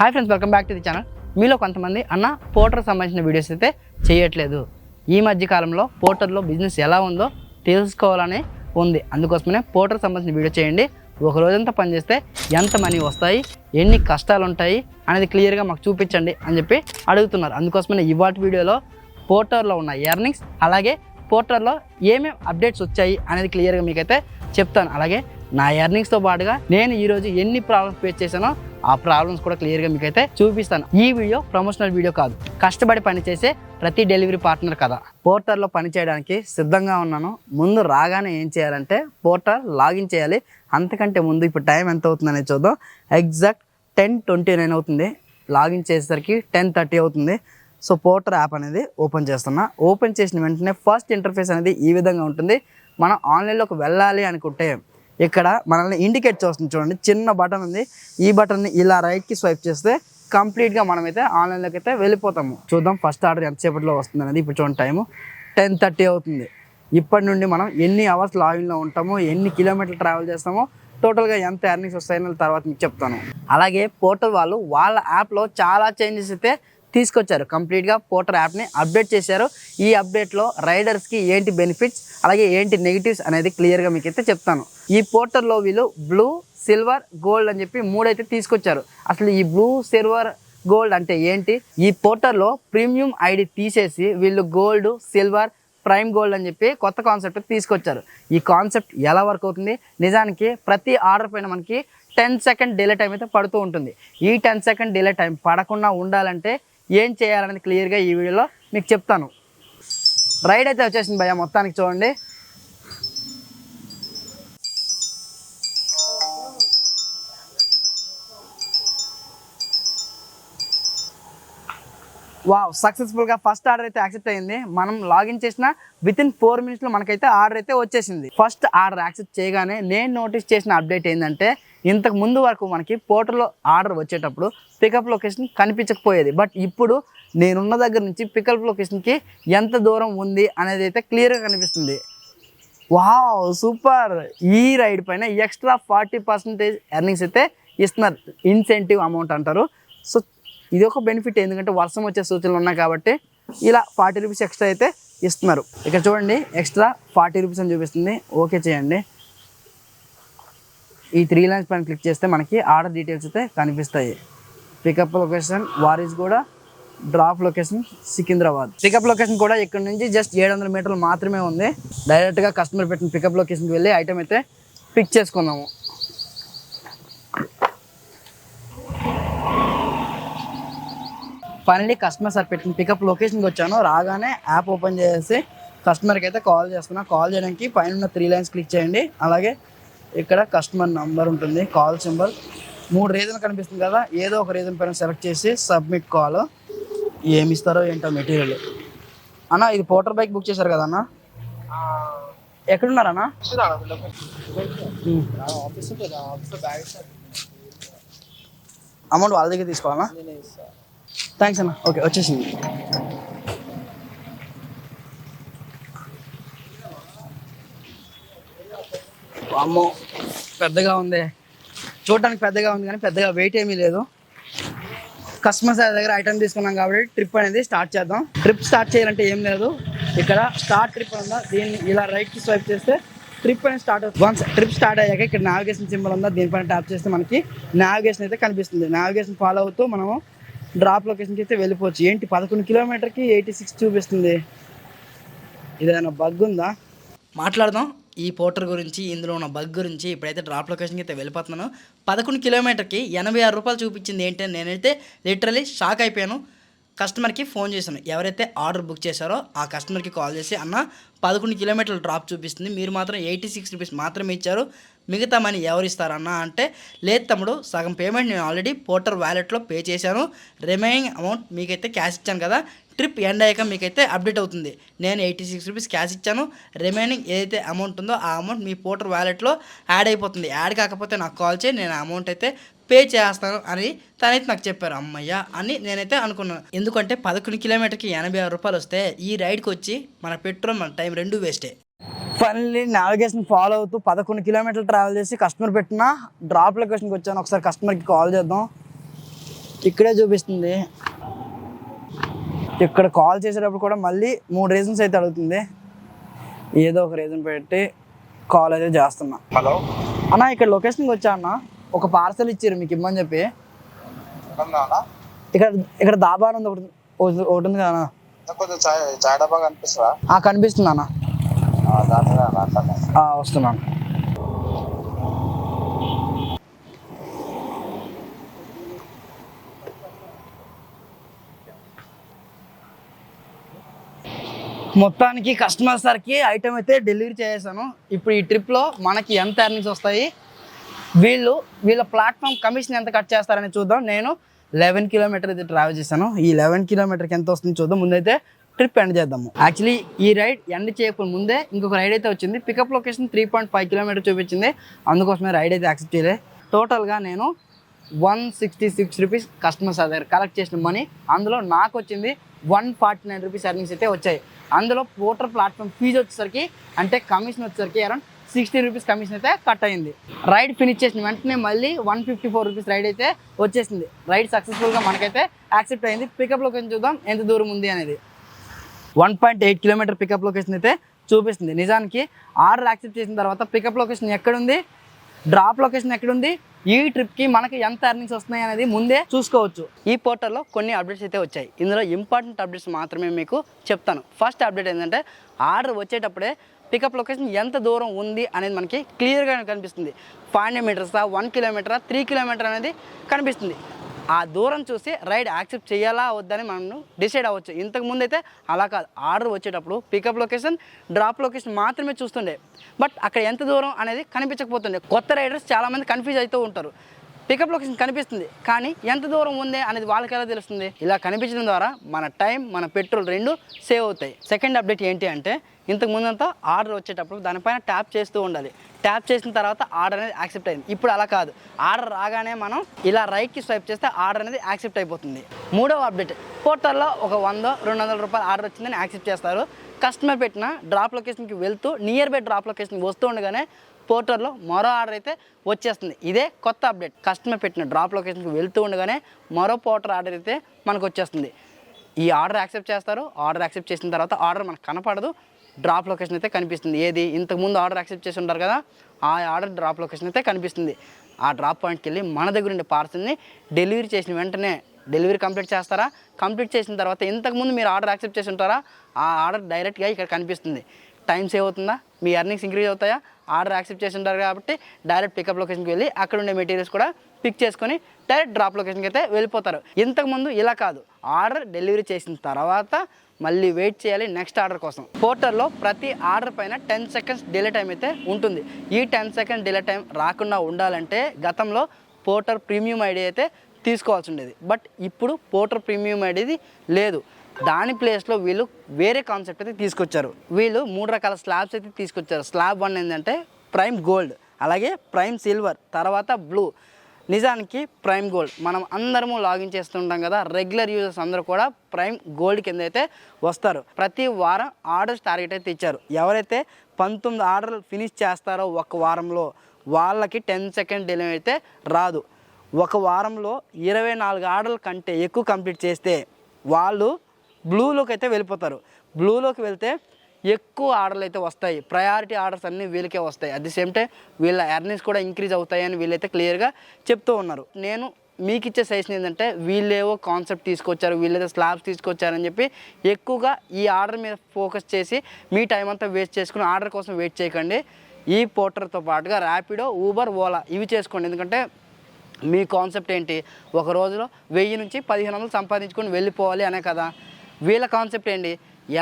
Hi friends welcome back to the channel మీలో కొంతమంది అన్న పోర్టర్ సంబంధించిన వీడియోస్ అయితే చేయట్లేదు. ఈ మధ్య కాలంలో పోర్టర్లో బిజినెస్ ఎలా ఉందో తెలుసుకోవాలని ఉంది. అందుకోసమనే పోర్టర్ సంబంధించిన వీడియో చేయండి. ఒక రోజంతా పనిచేస్తే ఎంత మనీ వస్తాయి ఎన్ని కష్టాలు ఉంటాయి అనేది క్లియర్గా మాకు చూపించండి అని చెప్పి అడుగుతున్నారు. అందుకోసమనే ఇవాటి వీడియోలో పోర్టర్లో ఉన్న ఎర్నింగ్స్ అలాగే పోర్టర్లో ఏమేమి అప్డేట్స్ వచ్చాయి అనేది క్లియర్గా మీకైతే చెప్తాను. అలాగే నా ఎర్నింగ్స్తో పాటుగా నేను ఈరోజు ఎన్ని ప్రాబ్లమ్స్ ఫేస్ చేశానో ఆ ప్రాబ్లమ్స్ కూడా క్లియర్గా మీకు అయితే చూపిస్తాను. ఈ వీడియో ప్రమోషనల్ వీడియో కాదు. కష్టపడి పని చేసే ప్రతి డెలివరీ పార్ట్నర్ కదా. పోర్టర్లో పని చేయడానికి సిద్ధంగా ఉన్నాను. ముందు రాగానే ఏం చేయాలంటే పోర్టర్ లాగిన్ చేయాలి. అంతకంటే ముందు ఇప్పుడు టైం ఎంత అవుతుందనే చూద్దాం. ఎగ్జాక్ట్ టెన్ ట్వంటీ నైన్ అవుతుంది. లాగిన్ చేసేసరికి టెన్ థర్టీ అవుతుంది. సో పోర్టర్ యాప్ అనేది ఓపెన్ చేస్తున్నా. ఓపెన్ చేసిన వెంటనే ఫస్ట్ ఇంటర్ఫేస్ అనేది ఈ విధంగా ఉంటుంది. మనం ఆన్లైన్లోకి వెళ్ళాలి అనుకుంటే ఇక్కడ మనల్ని ఇండికేట్ చేస్తుంది చూడండి. చిన్న బటన్ ఉంది. ఈ బటన్ని ఇలా రైట్కి స్వైప్ చేస్తే కంప్లీట్గా మనమైతే ఆన్లైన్లోకి అయితే వెళ్ళిపోతాము. చూద్దాం ఫస్ట్ ఆర్డర్ ఎంతసేపట్లో వస్తుంది అనేది. ఇప్పుడు చూడండి టైము టెన్ థర్టీ అవుతుంది. ఇప్పటి నుండి మనం ఎన్ని అవర్స్ లాగిన్లో ఉంటామో ఎన్ని కిలోమీటర్లు ట్రావెల్ చేస్తామో టోటల్గా ఎంత ఎర్నింగ్స్ వస్తాయని తర్వాత మీకు చెప్తాను. అలాగే పోర్టల్ వాళ్ళు వాళ్ళ యాప్లో చాలా చేంజెస్ అయితే తీసుకొచ్చారు. కంప్లీట్గా పోర్టర్ యాప్ని అప్డేట్ చేశారు. ఈ అప్డేట్లో రైడర్స్కి ఏంటి బెనిఫిట్స్ అలాగే ఏంటి నెగిటివ్స్ అనేది క్లియర్గా మీకు అయితే చెప్తాను. ఈ పోర్టర్లో వీళ్ళు బ్లూ సిల్వర్ గోల్డ్ అని చెప్పి మూడైతే తీసుకొచ్చారు. అసలు ఈ బ్లూ సిల్వర్ గోల్డ్ అంటే ఏంటి? ఈ పోర్టర్లో ప్రీమియం ఐడి తీసేసి వీళ్ళు గోల్డ్ సిల్వర్ ప్రైమ్ గోల్డ్ అని చెప్పి కొత్త కాన్సెప్ట్ తీసుకొచ్చారు. ఈ కాన్సెప్ట్ ఎలా వర్క్ అవుతుంది? నిజానికి ప్రతి ఆర్డర్ పైన మనకి టెన్ సెకండ్ డిలే టైం అయితే పడుతూ ఉంటుంది. ఈ టెన్ సెకండ్ డిలే టైం పడకుండా ఉండాలంటే ఏం చేయాలని క్లియర్గా ఈ వీడియోలో మీకు చెప్తాను. రైడ్ అయితే వచ్చేసింది భయ మొత్తానికి చూడండి. వావ్ సక్సెస్ఫుల్గా ఫస్ట్ ఆర్డర్ అయితే యాక్సెప్ట్ అయింది. మనం లాగిన్ చేసిన విత్ ఇన్ ఫోర్ మినిట్స్లో మనకైతే ఆర్డర్ అయితే వచ్చేసింది. ఫస్ట్ ఆర్డర్ యాక్సెప్ట్ చేయగానే నేను నోటీస్ చేసిన అప్డేట్ ఏంటంటే ఇంతకు ముందు వరకు మనకి పోర్టల్లో ఆర్డర్ వచ్చేటప్పుడు పికప్ లొకేషన్ కనిపించకపోయేది. బట్ ఇప్పుడు నేనున్న దగ్గర నుంచి పికప్ లొకేషన్కి ఎంత దూరం ఉంది అనేది అయితే క్లియర్గా కనిపిస్తుంది. వావ్ సూపర్ ఈ రైడ్ పైన ఎక్స్ట్రా ఫార్టీ పర్సెంటేజ్ ఎర్నింగ్స్ అయితే ఇస్తున్నారు. ఇన్సెంటివ్ అమౌంట్ అంటారు. సో ఇది ఒక బెనిఫిట్ ఎందుకంటే వర్షం వచ్చే సూచనలు ఉన్నాయి కాబట్టి ఇలా ఫార్టీ రూపీస్ ఎక్స్ట్రా అయితే ఇస్తున్నారు. ఇక్కడ చూడండి ఎక్స్ట్రా ఫార్టీ రూపీస్ అని చూపిస్తుంది. ఓకే చేయండి. ఈ త్రీ లైన్స్ పైన క్లిక్ చేస్తే మనకి ఆర్డర్ డీటెయిల్స్ అయితే కనిపిస్తాయి. పికప్ లొకేషన్ వారీస్ కూడా drop location Secunderabad pickup location కూడా ఇక్కడ నుంచి జస్ట్ ఏడు వందల మీటర్లు మాత్రమే ఉంది. డైరెక్ట్గా కస్టమర్ పెట్టిన పికప్ లొకేషన్కి వెళ్ళి ఐటమ్ అయితే పిక్ చేసుకుందాము. ఫైనలీ కస్టమర్ సార్ పెట్టిన పికప్ లొకేషన్కి వచ్చాను. రాగానే యాప్ ఓపెన్ చేసి కస్టమర్కి అయితే కాల్ చేస్తున్నా. కాల్ చేయడానికి పైన ఉన్న త్రీ లైన్స్ క్లిక్ చేయండి. అలాగే ఇక్కడ కస్టమర్ నంబర్ ఉంటుంది కాల్ సింబల్ మూడు రీజన్ కనిపిస్తుంది కదా ఏదో ఒక రీజన్ పైన సెలెక్ట్ చేసి సబ్మిట్ కాల్ ఏమి ఇస్తారో ఏంటో మెటీరియల్ అన్న ఇది పోటర్ బైక్ బుక్ చేశారు కదా అన్న? ఎక్కడున్నారన్నా? అమౌంట్ వాళ్ళ దగ్గర తీసుకోవాలా థ్యాంక్స్ అన్న. ఓకే వచ్చేసింది. అమ్మో పెద్దగా ఉంది. చూడటానికి పెద్దగా ఉంది కానీ పెద్దగా వెయిట్ ఏమీ లేదు. కస్టమర్ సార్ దగ్గర ఐటమ్ తీసుకున్నాం కాబట్టి ట్రిప్ అనేది స్టార్ట్ చేద్దాం. ట్రిప్ స్టార్ట్ చేయాలంటే ఏం లేదు. ఇక్కడ స్టార్ట్ ట్రిప్ ఉందా? దీన్ని ఇలా రైట్కి స్వైప్ చేస్తే ట్రిప్ అనేది స్టార్ట్ అవుతుంది. వన్స్ ట్రిప్ స్టార్ట్ అయ్యాక ఇక్కడ నావిగేషన్ సింబల్ ఉందా? దీనిపైన ట్యాప్ చేస్తే మనకి నావిగేషన్ అయితే కనిపిస్తుంది. నావిగేషన్ ఫాలో అవుతూ మనము డ్రాప్ లొకేషన్కి అయితే వెళ్ళిపోవచ్చు. ఏంటి? పదకొండు కిలోమీటర్కి ఎయిటీ సిక్స్ చూపిస్తుంది. ఇదేదైనా బగ్ ఉందా? మాట్లాడదాం. ఈ పోర్టర్ గురించి ఇందులో ఉన్న బగ్ గురించి ఇప్పుడైతే డ్రాప్ లొకేషన్కి అయితే వెళ్ళిపోతున్నాను. పదకొండు కిలోమీటర్కి ఎనభై ఆరు రూపాయలు చూపించింది ఏంటి అని నేనైతే లిటరలీ షాక్ అయిపోయాను. కస్టమర్కి ఫోన్ చేశాను. ఎవరైతే ఆర్డర్ బుక్ చేశారో ఆ కస్టమర్కి కాల్ చేసి అన్న పదకొండు కిలోమీటర్లు డ్రాప్ చూపిస్తుంది. మీరు మాత్రం ఎయిటీ సిక్స్ రూపీస్ మాత్రమే ఇచ్చారు. మిగతా మనీ ఎవరు ఇస్తారన్నా అంటే లేదు తమ్ముడు సగం పేమెంట్ నేను ఆల్రెడీ పోర్టర్ వ్యాలెట్లో పే చేశాను. రిమైనింగ్ అమౌంట్ మీకైతే క్యాష్ ఇచ్చాను కదా. ట్రిప్ ఎండ్ అయ్యాక మీకైతే అప్డేట్ అవుతుంది. నేను ఎయిటీ సిక్స్ రూపీస్ క్యాష్ ఇచ్చాను. రిమైనింగ్ ఏదైతే అమౌంట్ ఉందో ఆ అమౌంట్ మీ పోటర్ వ్యాలెట్లో యాడ్ అయిపోతుంది. యాడ్ కాకపోతే నాకు కాల్ చేయి నేను అమౌంట్ అయితే పే చేస్తాను అని తనైతే నాకు చెప్పారు. అమ్మయ్య అని నేనైతే అనుకున్నాను. ఎందుకంటే పదకొండు కిలోమీటర్కి ఎనభై ఆరు రూపాయలు వస్తే ఈ రైడ్కి వచ్చి మన పెట్రోల్ మన టైం రెండు వేస్టే. ఫైనల్లీ నావిగేషన్ ఫాలో అవుతూ పదకొండు కిలోమీటర్లు ట్రావెల్ చేసి కస్టమర్ పెట్టిన డ్రాప్ లొకేషన్కి వచ్చాను. ఒకసారి కస్టమర్కి కాల్ చేద్దాం. ఇక్కడే చూపిస్తుంది. ఇక్కడ కాల్ చేసేటప్పుడు కూడా మళ్ళీ మూడు రీజన్స్ అయితే అడుగుతుంది. ఏదో ఒక రీజన్ పెట్టి కాల్ అయితే చేస్తున్నా. హలో. అన్న ఇక్కడ లొకేషన్కి వచ్చా అన్న? ఒక పార్సల్ ఇచ్చారు మీకు ఇమ్మని చెప్పి. ఇక్కడ ఇక్కడ దాబా అని ఉంది ఒకటి ఒకటి- ఉంది కదా కనిపిస్తుందా? కనిపిస్తుంది వస్తున్నాను మొత్తానికి కస్టమర్ సార్కి ఐటమ్ అయితే డెలివరీ చేసేసాను. ఇప్పుడు ఈ ట్రిప్లో మనకి ఎంత ఎర్నింగ్స్ వస్తాయి. వీళ్ళు వీళ్ళ ప్లాట్ఫామ్ కమిషన్ ఎంత కట్ చేస్తారని చూద్దాం. నేను లెవెన్ కిలోమీటర్ అయితే ట్రావెల్ చేశాను. ఈ లెవెన్ కిలోమీటర్కి ఎంత వస్తుంది చూద్దాం. ముందైతే ట్రిప్ ఎండ్ చేద్దాము. యాక్చువల్లీ ఈ రైడ్ ఎండ్ చేయకుండా ముందే ఇంకొక రైడ్ అయితే వచ్చింది. Pickup location three point five kilometer చూపించింది. అందుకోసమే రైడ్ అయితే యాక్సెప్ట్ చేయలే. టోటల్గా నేను one sixty six rupees customers దగ్గర కలెక్ట్ చేసిన మనీ అందులో నాకు వచ్చింది one forty nine rupees earnings అయితే వచ్చాయి. అందులో పోర్టర్ ప్లాట్ఫామ్ ఫీజు వచ్చేసరికి అంటే కమిషన్ వచ్చేసరికి అరౌండ్ సిక్స్టీ రూపీస్ కమిషన్ అయితే కట్ అయింది. రైడ్ ఫినిష్ చేసిన వెంటనే మళ్ళీ one fifty four rupees ride అయితే వచ్చేసింది. రైడ్ సక్సెస్ఫుల్గా మనకైతే యాక్సెప్ట్ అయింది. పికప్ లొకేషన్ చూద్దాం ఎంత దూరం ఉంది అనేది. One point eight kilometer pickup location అయితే చూపిస్తుంది. నిజానికి ఆర్డర్ యాక్సెప్ట్ చేసిన తర్వాత పికప్ లొకేషన్ ఎక్కడుంది డ్రాప్ లొకేషన్ ఎక్కడుంది ఈ ట్రిప్కి మనకి ఎంత ఎర్నింగ్స్ వస్తున్నాయి అనేది ముందే చూసుకోవచ్చు. ఈ పోర్టల్లో కొన్ని అప్డేట్స్ అయితే వచ్చాయి. ఇందులో ఇంపార్టెంట్ అప్డేట్స్ మాత్రమే మీకు చెప్తాను. ఫస్ట్ అప్డేట్ ఏంటంటే ఆర్డర్ వచ్చేటప్పుడే పికప్ లొకేషన్ ఎంత దూరం ఉంది అనేది మనకి క్లియర్గా కనిపిస్తుంది. ఫైవ్ హండ్రెడ్ మీటర్సా వన్ కిలోమీటరా త్రీ కిలోమీటర్ అనేది కనిపిస్తుంది. ఆ దూరం చూసి రైడ్ యాక్సెప్ట్ చేయాలా వద్దని మనం డిసైడ్ అవ్వచ్చు. ఇంతకు ముందు అయితే అలా కాదు. ఆర్డర్ వచ్చేటప్పుడు పికప్ లొకేషన్ డ్రాప్ లొకేషన్ మాత్రమే చూస్తుండే. బట్ అక్కడ ఎంత దూరం అనేది కనిపించకపోతుండే. కొత్త రైడర్స్ చాలామంది కన్ఫ్యూజ్ అవుతూ ఉంటారు. పికప్ లొకేషన్ కనిపిస్తుంది. కానీ ఎంత దూరం ఉంది అనేది వాళ్ళకి ఎలా తెలుస్తుంది? ఇలా కనిపించడం ద్వారా మన టైం మన పెట్రోల్ రెండు సేవ్ అవుతాయి. సెకండ్ అప్డేట్ ఏంటి అంటే ఇంతకు ముందంతా ఆర్డర్ వచ్చేటప్పుడు దానిపైన ట్యాప్ చేస్తూ ఉండాలి. ట్యాప్ చేసిన తర్వాత ఆర్డర్ అనేది యాక్సెప్ట్ అయింది. ఇప్పుడు అలా కాదు. ఆర్డర్ రాగానే మనం ఇలా రైట్కి స్వైప్ చేస్తే ఆర్డర్ అనేది యాక్సెప్ట్ అయిపోతుంది. మూడవ అప్డేట్. పోర్టల్లో ఒక వంద రెండు వందల రూపాయలు ఆర్డర్ వచ్చిందని యాక్సెప్ట్ చేస్తారు. కస్టమర్ పెట్టిన డ్రాప్ లొకేషన్కి వెళ్తూ నియర్ బై డ్రాప్ లొకేషన్కి వస్తూ ఉండగానే పోర్టర్లో మరో ఆర్డర్ అయితే వచ్చేస్తుంది. ఇదే కొత్త అప్డేట్. కస్టమర్ పెట్టిన డ్రాప్ లొకేషన్కి వెళ్తూ ఉండగానే మరో పోర్టర్ ఆర్డర్ అయితే మనకు వచ్చేస్తుంది. ఈ ఆర్డర్ యాక్సెప్ట్ చేస్తారు. ఆర్డర్ యాక్సెప్ట్ చేసిన తర్వాత ఆర్డర్ మనకు కనపడదు. డ్రాప్ లొకేషన్ అయితే కనిపిస్తుంది. ఏది? ఇంతకుముందు ఆర్డర్ యాక్సెప్ట్ చేసి ఉంటారు కదా ఆ ఆర్డర్ డ్రాప్ లొకేషన్ అయితే కనిపిస్తుంది. ఆ డ్రాప్ పాయింట్కి వెళ్ళి మన దగ్గర ఉండే పార్సల్ని డెలివరీ చేసిన వెంటనే డెలివరీ కంప్లీట్ చేస్తారా? కంప్లీట్ చేసిన తర్వాత ఇంతకుముందు మీరు ఆర్డర్ యాక్సెప్ట్ చేసి ఉంటారా? ఆ ఆర్డర్ డైరెక్ట్గా ఇక్కడ కనిపిస్తుంది. టైం సేవ్ అవుతుందా? మీ ఎర్నింగ్స్ ఇంక్రీజ్ అవుతాయా? ఆర్డర్ యాక్సెప్ట్ చేసి ఉంటారు కాబట్టి డైరెక్ట్ పికప్ లొకేషన్కి వెళ్ళి అక్కడ ఉండే మెటీరియల్స్ కూడా పిక్ చేసుకొని డైరెక్ట్ డ్రాప్ లొకేషన్కి అయితే వెళ్ళిపోతారు. ఇంతకుముందు ఇలా కాదు. ఆర్డర్ డెలివరీ చేసిన తర్వాత మళ్ళీ వెయిట్ చేయాలి నెక్స్ట్ ఆర్డర్ కోసం. పోర్టర్లో ప్రతి ఆర్డర్ పైన టెన్ సెకండ్స్ డిలే టైం అయితే ఉంటుంది. ఈ టెన్ సెకండ్ డిలే టైం రాకుండా ఉండాలంటే గతంలో పోర్టర్ ప్రీమియం ఐడి అయితే తీసుకోవాల్సి ఉండేది. బట్ ఇప్పుడు పోర్టర్ ప్రీమియం ఐడిది లేదు. దాని ప్లేస్లో వీళ్ళు వేరే కాన్సెప్ట్ అయితే తీసుకొచ్చారు. వీళ్ళు మూడు రకాల స్లాబ్స్ అయితే తీసుకొచ్చారు. స్లాబ్ వన్ ఏంటంటే ప్రైమ్ గోల్డ్ అలాగే ప్రైమ్ సిల్వర్ తర్వాత బ్లూ. నిజానికి ప్రైమ్ గోల్డ్. మనం అందరము లాగిన్ చేస్తుంటాం కదా రెగ్యులర్ యూజర్స్ అందరూ కూడా ప్రైమ్ గోల్డ్ కింద అయితే వస్తారు. ప్రతి వారం ఆర్డర్స్ టార్గెట్ అయితే ఇచ్చారు. ఎవరైతే పంతొమ్మిది ఆర్డర్లు ఫినిష్ చేస్తారో ఒక వారంలో వాళ్ళకి టెన్ సెకండ్ డిలే అయితే రాదు. ఒక వారంలో ఇరవై నాలుగు ఆర్డర్ల కంటే ఎక్కువ కంప్లీట్ చేస్తే వాళ్ళు బ్లూలోకి అయితే వెళ్ళిపోతారు. బ్లూలోకి వెళ్తే ఎక్కువ ఆర్డర్లు అయితే వస్తాయి. ప్రయారిటీ ఆర్డర్స్ అన్నీ వీళ్ళకే వస్తాయి. అట్ ది సేమ్ టైం వీళ్ళ ఎర్నింగ్స్ కూడా ఇంక్రీజ్ అవుతాయని వీళ్ళైతే క్లియర్గా చెప్తూ ఉన్నారు. నేను మీకు ఇచ్చే సజెషన్ ఏంటంటే వీళ్ళేవో కాన్సెప్ట్ తీసుకొచ్చారు వీళ్ళైతే స్లాబ్స్ తీసుకొచ్చారని చెప్పి ఎక్కువగా ఈ ఆర్డర్ మీద ఫోకస్ చేసి మీ టైం అంతా వేస్ట్ చేసుకుని ఆర్డర్ కోసం వెయిట్ చేయకండి. ఈ పోర్టర్తో పాటుగా ర్యాపిడో ఊబర్ ఓలా ఇవి చేసుకోండి. ఎందుకంటే మీ కాన్సెప్ట్ ఏంటి? ఒక రోజులో వెయ్యి నుంచి పదిహేను వందలు సంపాదించుకొని వెళ్ళిపోవాలి అనే కదా. వీళ్ళ కాన్సెప్ట్ ఏంటి?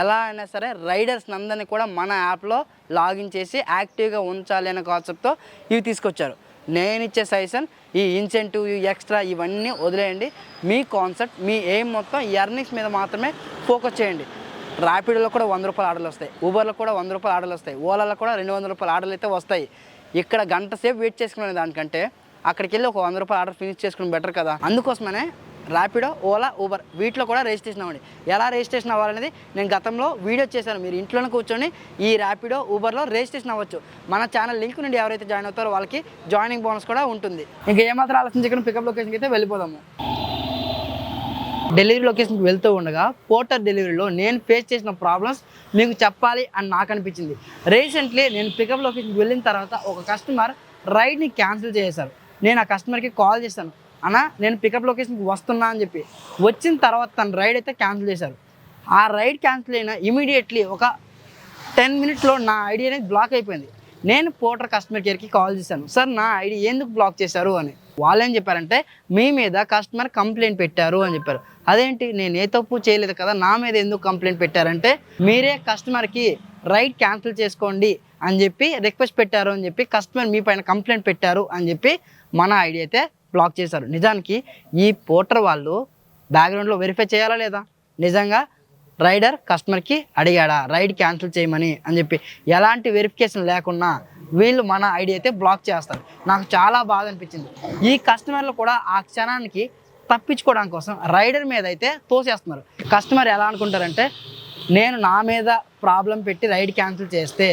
ఎలా అయినా సరే రైడర్స్ అందరినీ కూడా మన యాప్లో లాగిన్ చేసి యాక్టివ్గా ఉంచాలి అనే కాన్సెప్ట్తో ఇవి తీసుకొచ్చారు. నేను ఇచ్చే సజెషన్ ఈ ఇన్సెంటివ్ ఈ ఎక్స్ట్రా ఇవన్నీ వదిలేయండి. మీ కాన్సెప్ట్ మీ ఎయిమ్ మొత్తం ఎర్నింగ్స్ మీద మాత్రమే ఫోకస్ చేయండి. ర్యాపిడోలో కూడా వంద రూపాయలు ఆర్డర్లు వస్తాయి. ఊబర్లో కూడా వంద రూపాయలు ఆర్డర్లు వస్తాయి. ఓలాలో కూడా రెండు వందల రూపాయలు ఆర్డర్లు అయితే వస్తాయి. ఇక్కడ గంట సేపు వెయిట్ చేసుకునే దానికంటే అక్కడికి వెళ్ళి ఒక వంద రూపాయలు ఆర్డర్ ఫినిష్ చేసుకుని బెటర్ కదా. అందుకోసమనే ర్యాపిడో ఓలా ఊబర్ వీటిలో కూడా రిజిస్ట్రేషన్ అవ్వండి. ఎలా రిజిస్ట్రేషన్ అవ్వాలనేది నేను గతంలో వీడియో చేశాను. మీరు ఇంట్లోనే కూర్చొని ఈ ర్యాపిడో ఊబర్లో రిజిస్ట్రేషన్ అవ్వచ్చు. మన ఛానల్ లింక్ నుండి ఎవరైతే జాయిన్ అవుతారో వాళ్ళకి జాయినింగ్ బోనస్ కూడా ఉంటుంది. ఇంకా ఏమాత్రం ఆలోచించకుండా పికప్ లొకేషన్కి అయితే వెళ్ళిపోదాము. డెలివరీ లొకేషన్కి వెళ్తూ ఉండగా పోర్టర్ డెలివరీలో నేను ఫేస్ చేసిన ప్రాబ్లమ్స్ మీకు చెప్పాలి అని నాకు అనిపించింది. రీసెంట్లీ నేను పికప్ లొకేషన్కి వెళ్ళిన తర్వాత ఒక కస్టమర్ రైడ్ని క్యాన్సిల్ చేశారు. నేను ఆ కస్టమర్కి కాల్ చేశాను. అన్న నేను పికప్ లొకేషన్కి వస్తున్నా అని చెప్పి. వచ్చిన తర్వాత తన రైడ్ అయితే క్యాన్సిల్ చేశారు. ఆ రైడ్ క్యాన్సిల్ అయిన ఇమీడియట్లీ ఒక టెన్ మినిట్స్లో నా ఐడి అనేది బ్లాక్ అయిపోయింది. నేను పోర్టర్ కస్టమర్ కేర్కి కాల్ చేశాను. సార్ నా ఐడి ఎందుకు బ్లాక్ చేశారు? అని. వాళ్ళు ఏం చెప్పారంటే మీ మీద కస్టమర్ కంప్లైంట్ పెట్టారు అని చెప్పారు. అదేంటి? నేను ఏ తప్పు చేయలేదు కదా నా మీద ఎందుకు కంప్లైంట్ పెట్టారంటే మీరే కస్టమర్కి రైడ్ క్యాన్సిల్ చేసుకోండి అని చెప్పి రిక్వెస్ట్ పెట్టారు అని చెప్పి కస్టమర్ మీ పైన కంప్లైంట్ పెట్టారు అని చెప్పి మన ఐడి అయితే బ్లాక్ చేశారు. నిజానికి ఈ పోర్టర్ వాళ్ళు బ్యాక్గ్రౌండ్లో వెరిఫై చేయాలా లేదా? నిజంగా రైడర్ కస్టమర్కి అడిగాడా? రైడ్ క్యాన్సిల్ చేయమని అని చెప్పి. ఎలాంటి వెరిఫికేషన్ లేకుండా వీళ్ళు మన ఐడి అయితే బ్లాక్ చేస్తారు. నాకు చాలా బాధ అనిపించింది. ఈ కస్టమర్లు కూడా ఆ క్షణానికి తప్పించుకోవడం కోసం రైడర్ మీద అయితే తోసేస్తున్నారు. కస్టమర్ ఎలా అనుకుంటారంటే నేను నా మీద ప్రాబ్లం పెట్టి రైడ్ క్యాన్సిల్ చేస్తే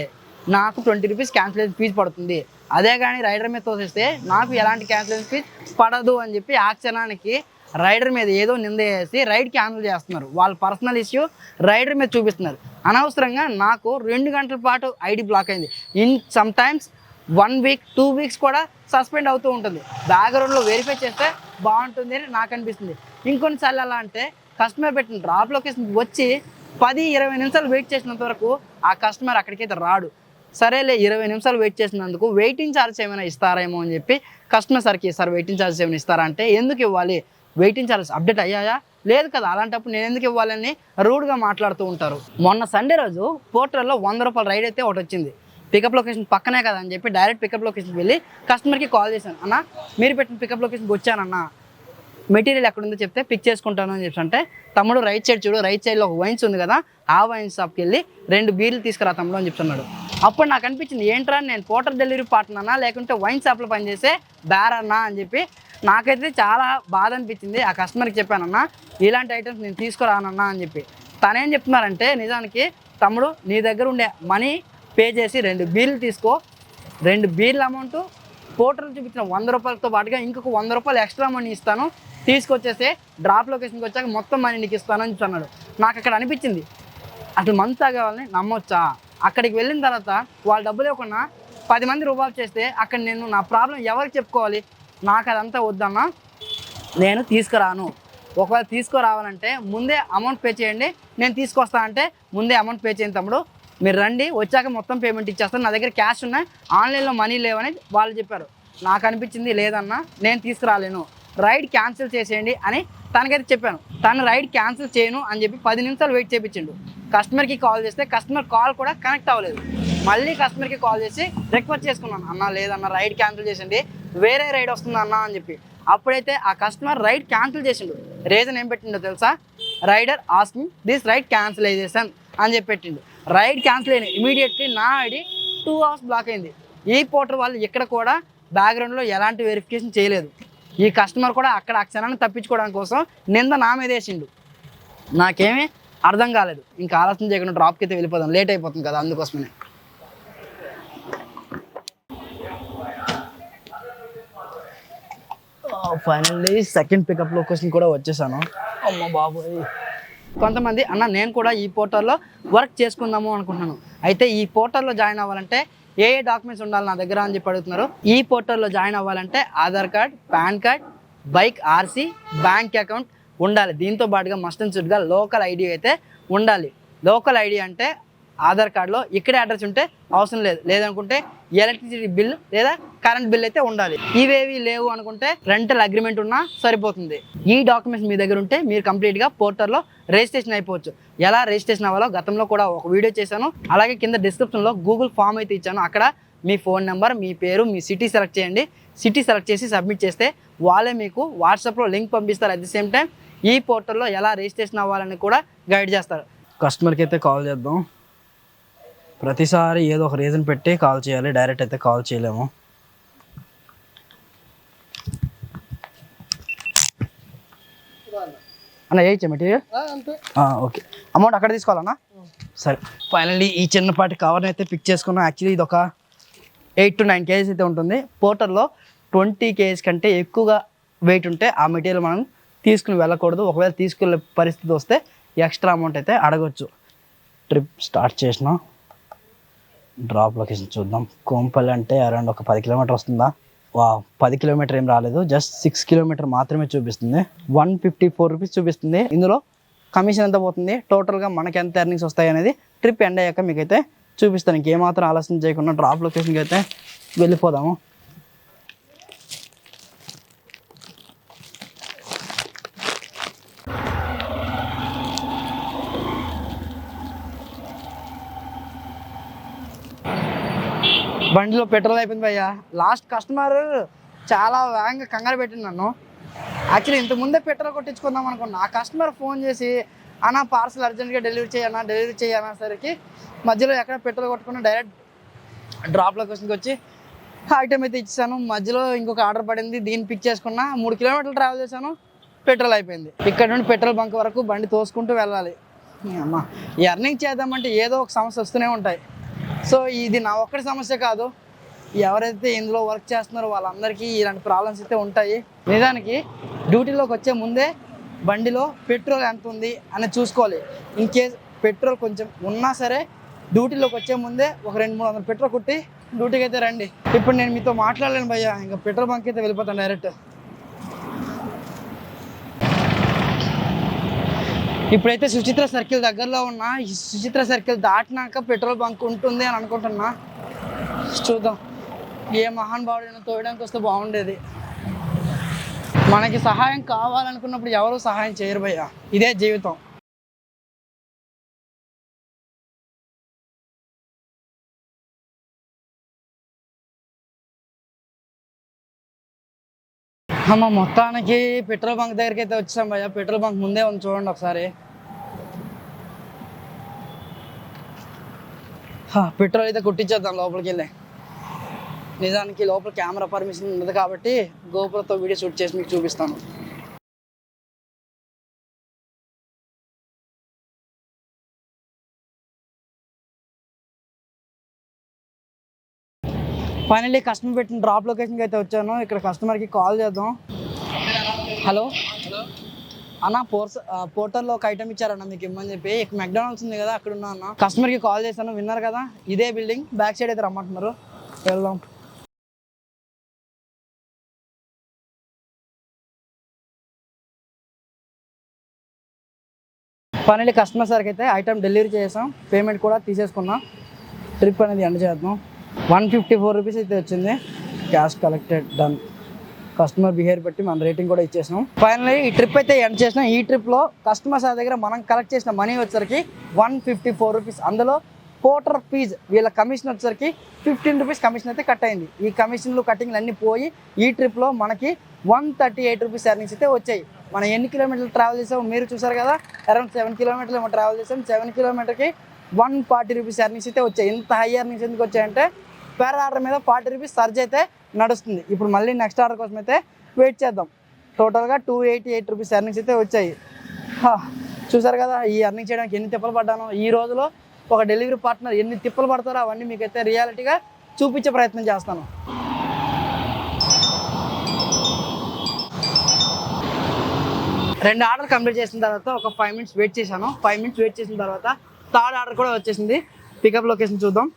నాకు ట్వంటీ రూపీస్ క్యాన్సిలేషన్ ఫీజు పడుతుంది. అదే కానీ రైడర్ మీద తోసేస్తే నాకు ఎలాంటి క్యాన్సిలెన్సీ పడదు అని చెప్పి ఆ క్షణానికి రైడర్ మీద ఏదో నింద వేసి రైడ్ క్యాన్సిల్ చేస్తున్నారు. వాళ్ళ పర్సనల్ ఇష్యూ రైడర్ మీద చూపిస్తున్నారు. అనవసరంగా నాకు రెండు గంటల పాటు ఐడి బ్లాక్ అయింది. In some times one week two weeks కూడా సస్పెండ్ అవుతూ ఉంటుంది. బ్యాక్గ్రౌండ్లో వెరిఫై చేస్తే బాగుంటుంది అని నాకు అనిపిస్తుంది. ఇంకొన్నిసార్లు ఎలా అంటే కస్టమర్ పెట్టిన డ్రాప్ లొకేషన్ వచ్చి పది ఇరవై నిమిషాలు వెయిట్ చేసినంత వరకు ఆ కస్టమర్ అక్కడికైతే రాడు. సరేలే ఇరవై నిమిషాలు వెయిట్ చేసినందుకు వెయిటింగ్ ఛార్జ్ ఏమైనా ఇస్తారేమో అని చెప్పి కస్టమర్ సర్కి సార్ వెయిటింగ్ ఛార్జ్ ఏమైనా ఇస్తారా? అంటే ఎందుకు ఇవ్వాలి? వెయిటింగ్ ఛార్జెస్ అప్డేట్ అయ్యాయా? లేదు కదా అలాంటప్పుడు నేను ఎందుకు ఇవ్వాలని రూడ్గా మాట్లాడుతూ ఉంటారు. మొన్న సండే రోజు పోర్టల్లో వంద రూపాయల రైడ్ అయితే ఒకటి వచ్చింది. పికప్ లొకేషన్ పక్కనే కదా అని చెప్పి డైరెక్ట్ పికప్ లొకేషన్కి వెళ్ళి కస్టమర్కి కాల్ చేశాను. అన్న మీరు పెట్టిన పికప్ లొకేషన్కి వచ్చానన్నా మెటీరియల్ ఎక్కడ ఉందో చెప్తే పిక్ చేసుకుంటాను అని చెప్పి అంటే తమ్ముడు రైట్ సైడ్ చూడు రైట్ సైడ్లో ఒక వైన్స్ ఉంది కదా ఆ వైన్స్ షాప్కి వెళ్ళి రెండు బీర్లు తీసుకురా తమ్ముడు అని చెప్తున్నాడు అప్పుడు నాకు అనిపించింది ఏంట్రా నేను పోటర్ డెలివరీ పార్ట్నర్నా లేకుంటే వైన్ షాప్లో పనిచేసే బ్యార్ అన్నా అని చెప్పి నాకైతే చాలా బాధ అనిపించింది. ఆ కస్టమర్కి చెప్పానన్నా ఇలాంటి ఐటమ్స్ నేను తీసుకురానన్నా అని చెప్పి. తనేం చెప్తున్నారంటే నిజానికి తమ్ముడు నీ దగ్గర ఉండే మనీ పే చేసి రెండు బీర్లు తీసుకో. రెండు బీర్ల అమౌంట్ పోటర్లు చూపించిన వంద రూపాయలతో పాటుగా ఇంకొక వంద రూపాయలు ఎక్స్ట్రా మనీ ఇస్తాను. తీసుకొచ్చేసి డ్రాప్ లొకేషన్కి వచ్చాక మొత్తం మనీ నీకు ఇస్తానని అని అన్నాడు. నాకు అక్కడ అనిపించింది అసలు మంచి కావాలని నమ్మొచ్చా? అక్కడికి వెళ్ళిన తర్వాత వాళ్ళ డబ్బులు ఇవ్వకుండా పది మంది రూపాయలు చేస్తే అక్కడ నేను నా ప్రాబ్లం ఎవరికి చెప్పుకోవాలి? నాకు అదంతా వద్దన్నా. నేను తీసుకురాను. ఒకవేళ తీసుకురావాలంటే ముందే అమౌంట్ పే చేయండి. నేను తీసుకొస్తా అంటే ముందే అమౌంట్ పే చేయండి తమ్ముడు. మీరు రండి. వచ్చాక మొత్తం పేమెంట్ ఇచ్చేస్తాను. నా దగ్గర క్యాష్ ఉన్నాయి ఆన్లైన్లో మనీ లేవని వాళ్ళు చెప్పారు. నాకు అనిపించింది లేదన్నా నేను తీసుకురాలేను. రైడ్ క్యాన్సిల్ చేసేయండి అని తనకైతే చెప్పాను తను రైడ్ క్యాన్సిల్ చేయను అని చెప్పి పది నిమిషాలు వెయిట్ చేయించిండు కస్టమర్కి కాల్ చేస్తే కస్టమర్ కాల్ కూడా కనెక్ట్ అవ్వలేదు. మళ్ళీ కస్టమర్కి కాల్ చేసి రిక్వెస్ట్ చేసుకున్నాను అన్న లేదన్న రైడ్ క్యాన్సిల్ చేసింది వేరే రైడ్ వస్తుంది అన్న అని చెప్పి. అప్పుడైతే ఆ కస్టమర్ రైడ్ క్యాన్సిల్ చేసిండు. రీజన్ ఏం పెట్టిండో తెలుసా? Rider asking this ride cancellation అని చెప్పి పెట్టిండు. రైడ్ క్యాన్సిల్ అయిన ఇమీడియట్లీ నా ఐడి టూ అవర్స్ బ్లాక్ అయింది. ఈ పోర్టర్ వాళ్ళు ఇక్కడ కూడా బ్యాక్గ్రౌండ్లో ఎలాంటి వెరిఫికేషన్ చేయలేదు. ఈ కస్టమర్ కూడా అక్కడ ఆ క్షణాన్ని తప్పించుకోవడం కోసం నింద నా మీద వేసిండు. నాకేమీ అర్థం కాలేదు. ఇంకా ఆలోచన చేయకుండా డ్రాప్కి అయితే వెళ్ళిపోదాం. లేట్ అయిపోతుంది కదా అందుకోసమే ఫైనల్లీ సెకండ్ పికప్ లొకేషన్ కూడా వచ్చేసాను. అమ్మ బాబోయ్. కొంతమంది అన్న నేను కూడా ఈ పోర్టల్లో వర్క్ చేసుకుందాము అనుకుంటున్నాను. అయితే ఈ పోర్టల్లో జాయిన్ అవ్వాలంటే ఏ ఏ డాక్యుమెంట్స్ ఉండాలి నా దగ్గర అని చెప్పి అడుగుతున్నారు. ఈ పోర్టల్లో జాయిన్ అవ్వాలంటే Aadhaar card PAN card bike RC bank account ఉండాలి. దీంతో పాటుగా మస్ట్ అండ్ సుడ్గా లోకల్ ఐడి అయితే ఉండాలి. లోకల్ ఐడి అంటే ఆధార్ కార్డులో ఇక్కడే అడ్రస్ ఉంటే అవసరం లేదు. లేదనుకుంటే ఎలక్ట్రిసిటీ బిల్ లేదా కరెంట్ బిల్ అయితే ఉండాలి. ఇవేవి లేవు అనుకుంటే రెంటల్ అగ్రిమెంట్ ఉన్నా సరిపోతుంది. ఈ డాక్యుమెంట్స్ మీ దగ్గర ఉంటే మీరు కంప్లీట్గా పోర్టల్లో రిజిస్ట్రేషన్ అయిపోవచ్చు. ఎలా రిజిస్ట్రేషన్ అవ్వాలో గతంలో కూడా ఒక వీడియో చేశాను. అలాగే కింద డిస్క్రిప్షన్లో గూగుల్ ఫామ్ అయితే ఇచ్చాను. అక్కడ మీ ఫోన్ నెంబర్ మీ పేరు మీ సిటీ సెలెక్ట్ చేయండి. సిటీ సెలెక్ట్ చేసి సబ్మిట్ చేస్తే వాళ్ళే మీకు వాట్సాప్లో లింక్ పంపిస్తారు. అట్ ది సేమ్ టైం ఈ పోర్టల్లో ఎలా రిజిస్ట్రేషన్ అవ్వాలని కూడా గైడ్ చేస్తారు. కస్టమర్కి అయితే కాల్ చేద్దాం. ప్రతిసారి ఏదో ఒక రీజన్ పెట్టి కాల్ చేయాలి డైరెక్ట్ అయితే కాల్ చేయలేము. అన్న వేయచ్చా మెటీరియల్ ఓకే అమౌంట్ అక్కడ తీసుకోవాలన్నా? సరే. ఫైనల్లీ ఈ చిన్నపాటి కవర్ని అయితే పిక్ చేసుకున్నాం. యాక్చువల్లీ ఇది ఒక ఎయిట్ టు నైన్ కేజీస్ అయితే ఉంటుంది. పోర్టర్లో ట్వంటీ కేజీస్ కంటే ఎక్కువగా వెయిట్ ఉంటే ఆ మెటీరియల్ మనం తీసుకుని వెళ్ళకూడదు. ఒకవేళ తీసుకెళ్ళే పరిస్థితి వస్తే ఎక్స్ట్రా అమౌంట్ అయితే అడగొచ్చు. ట్రిప్ స్టార్ట్ చేసిన. డ్రాప్ లొకేషన్ చూద్దాం. కోంపల్లి అంటే అరౌండ్ ఒక పది కిలోమీటర్ వస్తుందా? వా పది కిలోమీటర్ ఏం రాలేదు. జస్ట్ సిక్స్ కిలోమీటర్ మాత్రమే చూపిస్తుంది. వన్ ఫిఫ్టీ ఫోర్ రూపీస్ చూపిస్తుంది. ఇందులో కమిషన్ ఎంత పోతుంది? టోటల్గా మనకి ఎంత ఎర్నింగ్స్ వస్తాయి అనేది ట్రిప్ ఎండ్ అయ్యాక మీకైతే చూపిస్తాను. ఇంకేమాత్రం ఆలస్యం చేయకుండా డ్రాప్ లొకేషన్కి అయితే వెళ్ళిపోదాము. బండిలో పెట్రోల్ అయిపోయింది భయ్యా. లాస్ట్ కస్టమర్ చాలా వేగంగా కంగారు పెట్టింది నన్ను. యాక్చువల్లీ ఇంత ముందే పెట్రోల్ కొట్టించుకుందాం అనుకున్నా. ఆ కస్టమర్ ఫోన్ చేసి అన్న పార్సల్ అర్జెంట్గా డెలివరీ చేయనా డెలివరీ చేయనా సరికి మధ్యలో ఎక్కడ పెట్రోల్ కొట్టుకున్నా డైరెక్ట్ డ్రాప్ లొకేషన్కి వచ్చి ఐటమ్ అయితే ఇచ్చాను మధ్యలో ఇంకొక ఆర్డర్ పడింది. దీన్ని పిక్ చేసుకున్నా. మూడు కిలోమీటర్లు ట్రావెల్ చేశాను. పెట్రోల్ అయిపోయింది. ఇక్కడ నుండి పెట్రోల్ బంక్ వరకు బండి తోసుకుంటూ వెళ్ళాలి. అమ్మ ఈ ఎర్నింగ్ చేద్దామంటే ఏదో ఒక సమస్య వస్తూనే ఉంటాయి. సో ఇది నా ఒక్కడి సమస్య కాదు. ఎవరైతే ఇందులో వర్క్ చేస్తున్నారో వాళ్ళందరికీ ఇలాంటి ప్రాబ్లమ్స్ అయితే ఉంటాయి. నిజానికి డ్యూటీలోకి వచ్చే ముందే బండిలో పెట్రోల్ ఎంత ఉంది అని చూసుకోవాలి. ఇన్ కేస్ పెట్రోల్ కొంచెం ఉన్నా సరే డ్యూటీలోకి వచ్చే ముందే ఒక రెండు మూడు వందలు పెట్రోల్ కుట్టి డ్యూటీకి అయితే రండి. ఇప్పుడు నేను మీతో మాట్లాడలేను భయ్యా. ఇంకా పెట్రోల్ బంక్ అయితే వెళ్ళిపోతాను డైరెక్ట్ ఇప్పుడైతే సుచిత్ర సర్కిల్ దగ్గరలో ఉన్నా ఈ సుచిత్ర సర్కిల్ దాటినాక పెట్రోల్ బంక్ ఉంటుంది అని అనుకుంటున్నా. చూద్దాం. ఏ మహానుభావుడైనా తోయడానికి వస్తే బాగుండేది. మనకి సహాయం కావాలనుకున్నప్పుడు ఎవరు సహాయం చేయరు భయ్య. ఇదే జీవితం. అమ్మ మొత్తానికి పెట్రోల్ బంక్ దగ్గరికి అయితే వచ్చాం భయ్య. పెట్రోల్ బంక్ ముందే ఉంది చూడండి ఒకసారి. పెట్రోల్ అయితే కొట్టించేద్దాం లోపలికి వెళ్ళి. నిజానికి లోపల కెమెరా పర్మిషన్ ఉండదు కాబట్టి గోపురతో వీడియో షూట్ చేసి మీకు చూపిస్తాను. ఫైనల్లీ కస్టమర్ పెట్టిన డ్రాప్ లొకేషన్కి అయితే వచ్చాను. ఇక్కడ కస్టమర్కి కాల్ చేద్దాం. హలో అన్న పోర్స్ పోర్టల్లో ఒక ఐటమ్ ఇచ్చారన్న మీకు ఇమ్మని చెప్పి ఇక్కడ మెక్డానల్డ్స్ ఉంది కదా అక్కడ ఉన్నా అన్న. కస్టమర్కి కాల్ చేశాను విన్నారు కదా ఇదే బిల్డింగ్ బ్యాక్ సైడ్ అయితే రమ్మంటున్నారు. వెళ్దాం. ఫైనల్లీ కస్టమర్ సార్కి అయితే ఐటమ్ డెలివరీ చేసాం పేమెంట్ కూడా తీసేసుకున్నాం. ట్రిప్ అనేది ఎండ్ చేద్దాం. వన్ ఫిఫ్టీ ఫోర్ రూపీస్ అయితే వచ్చింది. Cash collected done customer behaviour బట్టి మనం రేటింగ్ కూడా ఇచ్చేసాం ఫైనల్లీ ఈ ట్రిప్ అయితే ఎండ్ చేసినాం. ఈ ట్రిప్లో కస్టమర్స్ దగ్గర మనం కలెక్ట్ చేసిన మనీ వచ్చేసరికి వన్ ఫిఫ్టీ ఫోర్ రూపీస్ అందులో క్వార్టర్ ఫీజ్ వీళ్ళ కమిషన్ వచ్చేసరికి ఫిఫ్టీన్ రూపీస్ కమిషన్ అయితే కట్ అయింది. ఈ కమిషన్లు కటింగ్లు అన్నీ పోయి ఈ ట్రిప్లో మనకి one thirty eight rupees earnings అయితే వచ్చాయి. మనం ఎన్ని కిలోమీటర్లు ట్రావెల్ చేసామో మీరు చూసారు కదా అరౌండ్ సెవెన్ కిలోమీటర్లు ఏమో ట్రావెల్ చేసాం. సెవెన్ కిలోమీటర్కి వన్ ఫార్టీ రూపీస్ ఎర్నింగ్స్ అయితే వచ్చాయి. ఇంత హై ఎర్నింగ్స్ ఎందుకు వచ్చాయంటే పేర్ ఆర్డర్ మీద ఫార్టీ రూపీస్ సర్జ్ అయితే నడుస్తుంది. ఇప్పుడు మళ్ళీ నెక్స్ట్ ఆర్డర్ కోసం అయితే వెయిట్ చేద్దాం. టోటల్గా two eighty eight rupees earnings అయితే వచ్చాయి. చూసారు కదా ఈ ఎర్నింగ్ చేయడానికి ఎన్ని తిప్పలు పడ్డాను. ఈ రోజులో ఒక డెలివరీ పార్ట్నర్ ఎన్ని తిప్పలు పడతారో అవన్నీ మీకైతే రియాలిటీగా చూపించే ప్రయత్నం చేస్తాను. రెండు ఆర్డర్ కంప్లీట్ చేసిన తర్వాత ఒక ఫైవ్ మినిట్స్ వెయిట్ చేశాను. ఫైవ్ మినిట్స్ వెయిట్ చేసిన తర్వాత థర్డ్ ఆర్డర్ కూడా వచ్చేసింది. పికప్ లొకేషన్ చూద్దాం.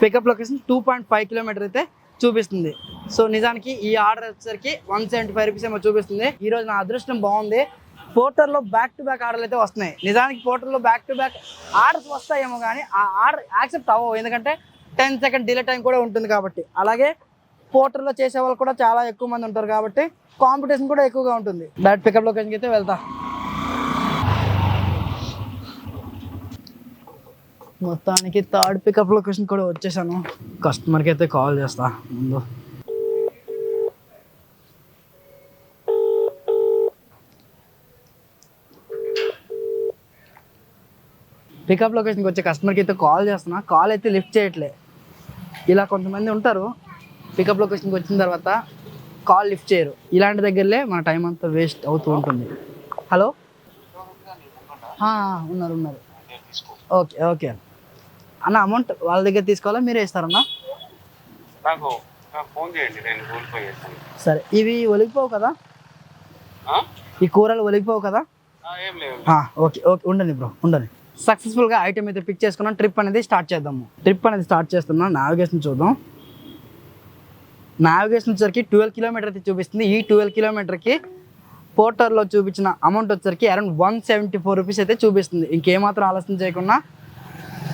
Pickup location two point five kilometer అయితే చూపిస్తుంది. సో నిజానికి ఈ ఆర్డర్ వచ్చేసరికి వన్ సెవెంటీ ఫైవ్ రూపీస్ ఏమో చూపిస్తుంది. ఈరోజు నా అదృష్టం బాగుంది. పోర్టర్లో బ్యాక్ టు బ్యాక్ ఆర్డర్లు అయితే వస్తున్నాయి. నిజానికి పోర్టర్లో బ్యాక్ టు బ్యాక్ ఆర్డర్స్ వస్తాయేమో కానీ ఆ ఆర్డర్ యాక్సెప్ట్ అవ్వవు. ఎందుకంటే టెన్ సెకండ్ డిలే టైం కూడా ఉంటుంది కాబట్టి. అలాగే పోర్టర్లో చేసే వాళ్ళు కూడా చాలా ఎక్కువ మంది ఉంటారు కాబట్టి కాంపిటీషన్ కూడా ఎక్కువగా ఉంటుంది. డైరెక్ట్ పికప్ లొకేషన్కి అయితే వెళ్తా. మొత్తానికి థర్డ్ పికప్ లొకేషన్ కూడా వచ్చేసాను. కస్టమర్కి అయితే కాల్ చేస్తా ముందు. పికప్ లొకేషన్కి వచ్చే కస్టమర్కి అయితే కాల్ చేస్తున్నా. కాల్ అయితే లిఫ్ట్ చేయట్లే. ఇలా కొంతమంది ఉంటారు. పికప్ లొకేషన్కి వచ్చిన తర్వాత కాల్ లిఫ్ట్ చేయరు. ఇలాంటి దగ్గరలే మన టైం అంతా వేస్ట్ అవుతూ ఉంటుంది. హలో? ఉన్నారు ఉన్నారు. Okay okay. అన్న అమౌంట్ వాళ్ళ దగ్గర తీసుకోవాలా? మీరే ఇస్తారన్నా? నాకు నాకు ఫోన్ చేయండి నేను గూగుల్ పే చేస్తాను. సరే. ఇవి ఒలిగిపోవు కదా? ఈ కూరలు ఒలిగిపోవు కదా? ఏం ఓకే ఓకే ఉండండి బ్రో ఉండండి. సక్సెస్ఫుల్గా ఐటమ్ అయితే పిక్ చేసుకున్నాం. ట్రిప్ అనేది స్టార్ట్ చేద్దాము. ట్రిప్ అనేది స్టార్ట్ చేస్తున్నాం. నావిగేషన్ చూద్దాం. నావిగేషన్ వచ్చేసరికి ట్వెల్వ్ కిలోమీటర్ అయితే చూపిస్తుంది. ఈ ట్వెల్వ్ కిలోమీటర్కి పోర్టర్లో చూపించిన అమౌంట్ వచ్చేసరికి around one seventy four rupees అయితే చూపిస్తుంది. ఇంకేమాత్రం ఆలస్యం చేయకుండా